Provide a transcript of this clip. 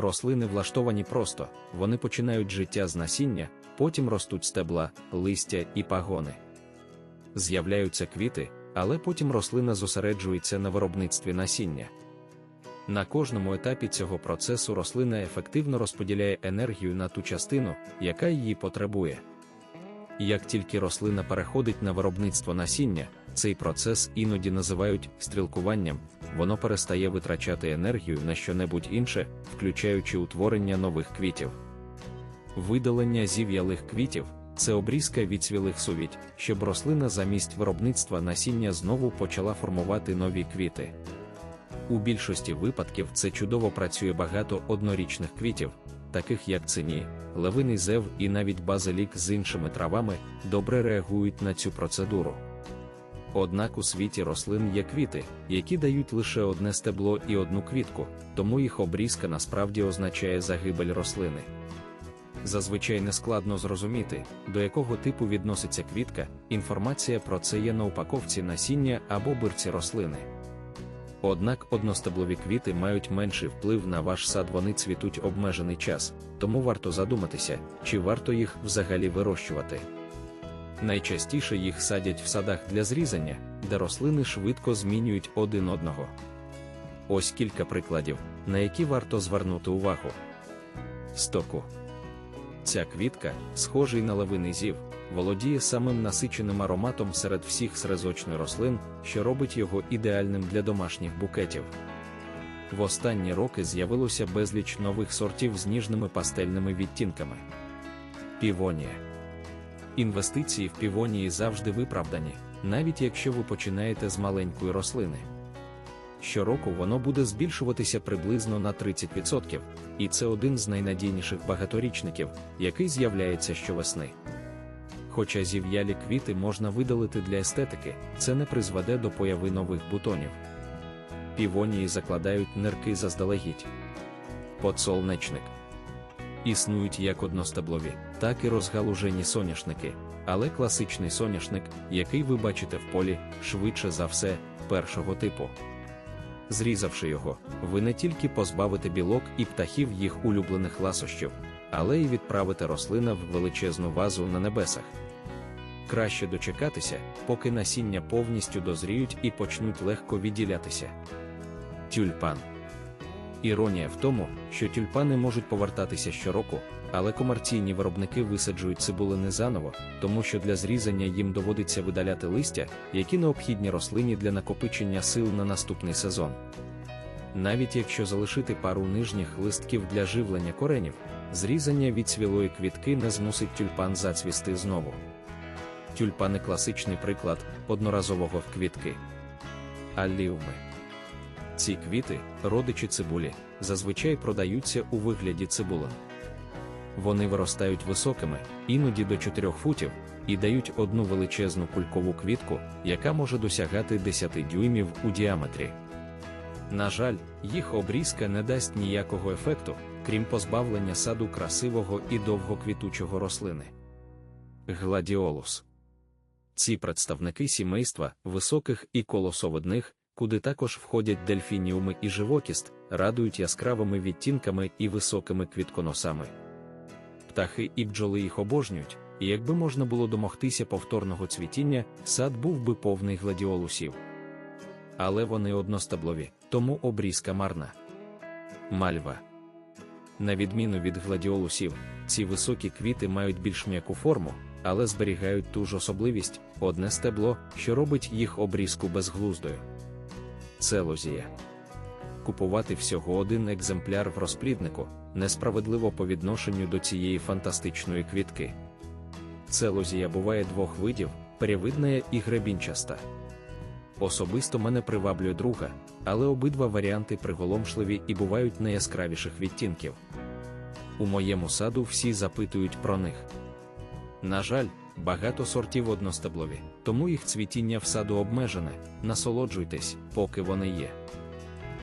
Рослини влаштовані просто, вони починають життя з насіння, потім ростуть стебла, листя і пагони. З'являються квіти, але потім рослина зосереджується на виробництві насіння. На кожному етапі цього процесу рослина ефективно розподіляє енергію на ту частину, яка її потребує. Як тільки рослина переходить на виробництво насіння, цей процес іноді називають стрілкуванням, воно перестає витрачати енергію на щонебудь інше, включаючи утворення нових квітів. Видалення зів'ялих квітів це обрізка відцвілих сувідь, щоб рослина замість виробництва насіння знову почала формувати нові квіти. У більшості випадків це чудово працює багато однорічних квітів, таких як цині, левиний зев і навіть базилік з іншими травами, добре реагують на цю процедуру. Однак у світі рослин є квіти, які дають лише одне стебло і одну квітку, тому їх обрізка насправді означає загибель рослини. Зазвичай нескладно зрозуміти, до якого типу відноситься квітка, інформація про це є на упаковці насіння або бирці рослини. Однак одностеблові квіти мають менший вплив на ваш сад, вони цвітуть обмежений час, тому варто задуматися, чи варто їх взагалі вирощувати. Найчастіше їх садять в садах для зрізання, де рослини швидко змінюють один одного. Ось кілька прикладів, на які варто звернути увагу. Стоку. Ця квітка, схожий на лавиний зів, володіє самим насиченим ароматом серед всіх срезочних рослин, що робить його ідеальним для домашніх букетів. В останні роки з'явилося безліч нових сортів з ніжними пастельними відтінками. Півонія. Інвестиції в півонії завжди виправдані, навіть якщо ви починаєте з маленької рослини. Щороку воно буде збільшуватися приблизно на 30%, і це один з найнадійніших багаторічників, який з'являється щовесни. Хоча зів'ялі квіти можна видалити для естетики, це не призведе до появи нових бутонів. Півонії закладають нирки заздалегідь. Подсолнечник. Існують як одностеблові, так і розгалужені соняшники, але класичний соняшник, який ви бачите в полі, швидше за все, першого типу. Зрізавши його, ви не тільки позбавите білок і птахів їх улюблених ласощів, але й відправите рослина в величезну вазу на небесах. Краще дочекатися, поки насіння повністю дозріють і почнуть легко відділятися. Тюльпан. Іронія в тому, що тюльпани можуть повертатися щороку, але комерційні виробники висаджують цибулини заново, тому що для зрізання їм доводиться видаляти листя, які необхідні рослині для накопичення сил на наступний сезон. Навіть якщо залишити пару нижніх листків для живлення коренів, зрізання від свілої квітки не змусить тюльпан зацвісти знову. Тюльпани класичний приклад одноразового в квітки. Алліуми. Ці квіти, родичі цибулі, зазвичай продаються у вигляді цибулин. Вони виростають високими, іноді до 4 футів, і дають одну величезну кулькову квітку, яка може досягати 10 дюймів у діаметрі. На жаль, їх обрізка не дасть ніякого ефекту, крім позбавлення саду красивого і довгоквітучого рослини. Гладіолус. Ці представники сімейства високих і колосовидних, куди також входять дельфініуми і живокіст, радують яскравими відтінками і високими квітконосами. Птахи і бджоли їх обожнюють, і якби можна було домогтися повторного цвітіння, сад був би повний гладіолусів. Але вони одностеблові, тому обрізка марна. Мальва. На відміну від гладіолусів, ці високі квіти мають більш м'яку форму, але зберігають ту ж особливість одне стебло, що робить їх обрізку безглуздою. Целозія. Купувати всього один екземпляр в розпліднику несправедливо по відношенню до цієї фантастичної квітки. Целозія буває двох видів перевидна і гребінчаста. Особисто мене приваблює друга, але обидва варіанти приголомшливі і бувають найяскравіших відтінків. У моєму саду всі запитують про них. На жаль, багато сортів одностеблові, тому їх цвітіння в саду обмежене, насолоджуйтесь, поки вони є.